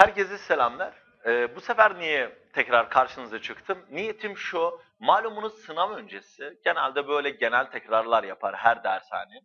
Herkese selamlar. Ee, bu sefer niye tekrar karşınıza çıktım? Niyetim şu, malumunuz sınav öncesi genelde böyle genel tekrarlar yapar her dershane.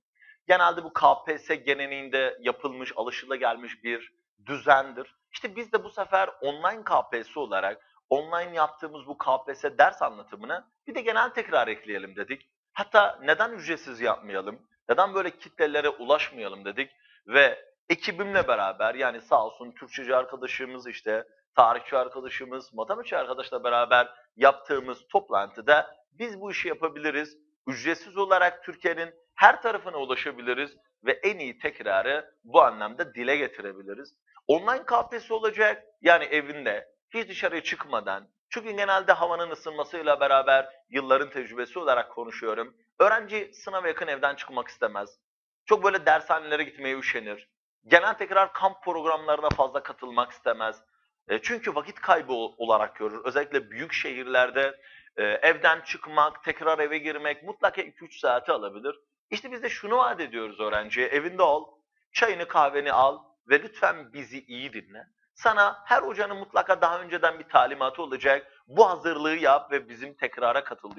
Genelde bu KPSS geleneğinde yapılmış, alışılagelmiş bir düzendir. İşte biz de bu sefer online KPSS olarak online yaptığımız bu KPSS ders anlatımına bir de genel tekrar ekleyelim dedik. Hatta neden ücretsiz yapmayalım? Neden böyle kitlelere ulaşmayalım dedik ve ekibimle beraber yani sağ olsun Türkçeci arkadaşımız işte tarihçi arkadaşımız, matematikçi arkadaşla beraber yaptığımız toplantıda biz bu işi yapabiliriz. Ücretsiz olarak Türkiye'nin her tarafına ulaşabiliriz ve en iyi tekrarı bu anlamda dile getirebiliriz. Online KPSS olacak yani evinde hiç dışarıya çıkmadan çünkü genelde havanın ısınmasıyla beraber yılların tecrübesi olarak konuşuyorum. Öğrenci sınava yakın evden çıkmak istemez. Çok böyle dershanelere gitmeye üşenir. Genel tekrar kamp programlarına fazla katılmak istemez. E, çünkü vakit kaybı ol- olarak görür. Özellikle büyük şehirlerde e, evden çıkmak, tekrar eve girmek mutlaka 2-3 saati alabilir. İşte biz de şunu vaat ediyoruz öğrenciye. Evinde ol, çayını kahveni al ve lütfen bizi iyi dinle. Sana her hocanın mutlaka daha önceden bir talimatı olacak. Bu hazırlığı yap ve bizim tekrara katıl.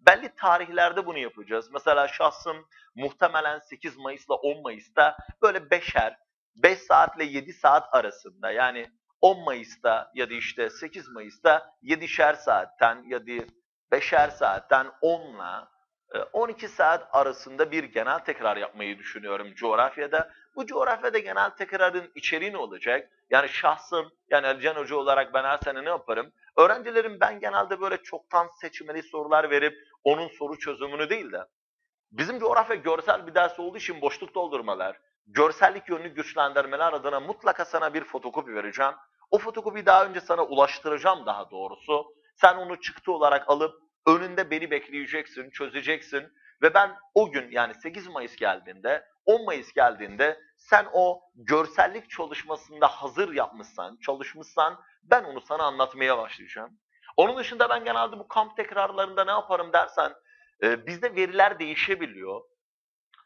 Belli tarihlerde bunu yapacağız. Mesela şahsım muhtemelen 8 Mayıs'la 10 Mayıs'ta böyle beşer, 5 saatle 7 saat arasında yani 10 Mayıs'ta ya da işte 8 Mayıs'ta 7'şer saatten ya da 5'er saatten 10'la 12 saat arasında bir genel tekrar yapmayı düşünüyorum coğrafyada. Bu coğrafyada genel tekrarın içeriği ne olacak? Yani şahsım, yani Alican Hoca olarak ben her sene ne yaparım? Öğrencilerim ben genelde böyle çoktan seçmeli sorular verip onun soru çözümünü değil de bizim coğrafya görsel bir ders olduğu için boşluk doldurmalar, görsellik yönünü güçlendirmeler adına mutlaka sana bir fotokopi vereceğim. O fotokopiyi daha önce sana ulaştıracağım daha doğrusu. Sen onu çıktı olarak alıp önünde beni bekleyeceksin, çözeceksin ve ben o gün yani 8 Mayıs geldiğinde, 10 Mayıs geldiğinde sen o görsellik çalışmasında hazır yapmışsan, çalışmışsan ben onu sana anlatmaya başlayacağım. Onun dışında ben genelde bu kamp tekrarlarında ne yaparım dersen e, bizde veriler değişebiliyor.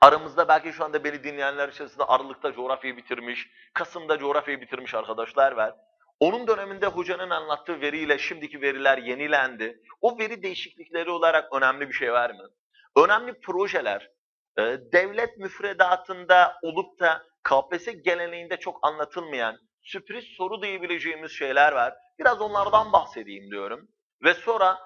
Aramızda belki şu anda beni dinleyenler içerisinde Aralık'ta coğrafyayı bitirmiş, Kasım'da coğrafyayı bitirmiş arkadaşlar var. Onun döneminde hocanın anlattığı veriyle şimdiki veriler yenilendi. O veri değişiklikleri olarak önemli bir şey var mı? Önemli projeler, e, devlet müfredatında olup da KPSS geleneğinde çok anlatılmayan sürpriz soru diyebileceğimiz şeyler var. Biraz onlardan bahsedeyim diyorum. Ve sonra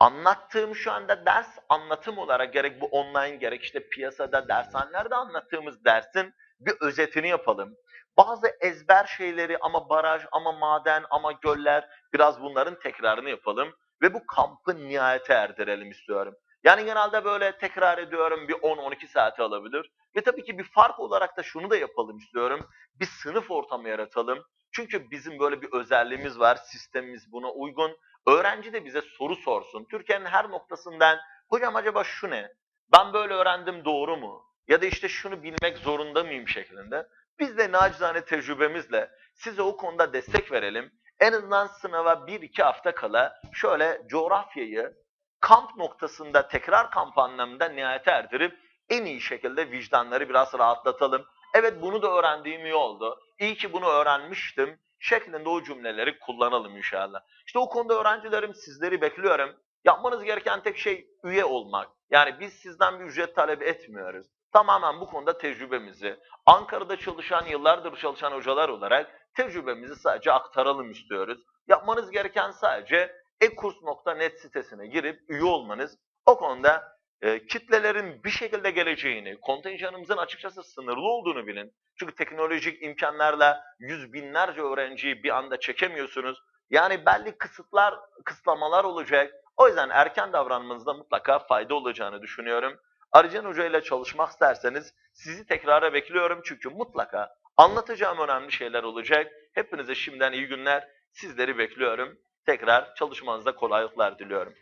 anlattığım şu anda ders anlatım olarak gerek bu online gerek işte piyasada dershanelerde anlattığımız dersin bir özetini yapalım. Bazı ezber şeyleri ama baraj ama maden ama göller biraz bunların tekrarını yapalım ve bu kampı nihayete erdirelim istiyorum. Yani genelde böyle tekrar ediyorum bir 10-12 saati alabilir. Ve tabii ki bir fark olarak da şunu da yapalım istiyorum. Bir sınıf ortamı yaratalım. Çünkü bizim böyle bir özelliğimiz var, sistemimiz buna uygun. Öğrenci de bize soru sorsun. Türkiye'nin her noktasından hocam acaba şu ne? Ben böyle öğrendim doğru mu? Ya da işte şunu bilmek zorunda mıyım şeklinde. Biz de nacizane tecrübemizle size o konuda destek verelim. En azından sınava 1-2 hafta kala şöyle coğrafyayı kamp noktasında tekrar kamp anlamında nihayete erdirip en iyi şekilde vicdanları biraz rahatlatalım. Evet bunu da öğrendiğim iyi oldu. İyi ki bunu öğrenmiştim şeklinde o cümleleri kullanalım inşallah. İşte o konuda öğrencilerim sizleri bekliyorum. Yapmanız gereken tek şey üye olmak. Yani biz sizden bir ücret talep etmiyoruz. Tamamen bu konuda tecrübemizi, Ankara'da çalışan, yıllardır çalışan hocalar olarak tecrübemizi sadece aktaralım istiyoruz. Yapmanız gereken sadece ekurs.net sitesine girip üye olmanız. O konuda e, kitlelerin bir şekilde geleceğini, kontenjanımızın açıkçası sınırlı olduğunu bilin. Çünkü teknolojik imkanlarla yüz binlerce öğrenciyi bir anda çekemiyorsunuz. Yani belli kısıtlar, kısıtlamalar olacak. O yüzden erken davranmanızda mutlaka fayda olacağını düşünüyorum. Arıcan Hoca ile çalışmak isterseniz sizi tekrara bekliyorum çünkü mutlaka anlatacağım önemli şeyler olacak. Hepinize şimdiden iyi günler. Sizleri bekliyorum. Tekrar çalışmanızda kolaylıklar diliyorum.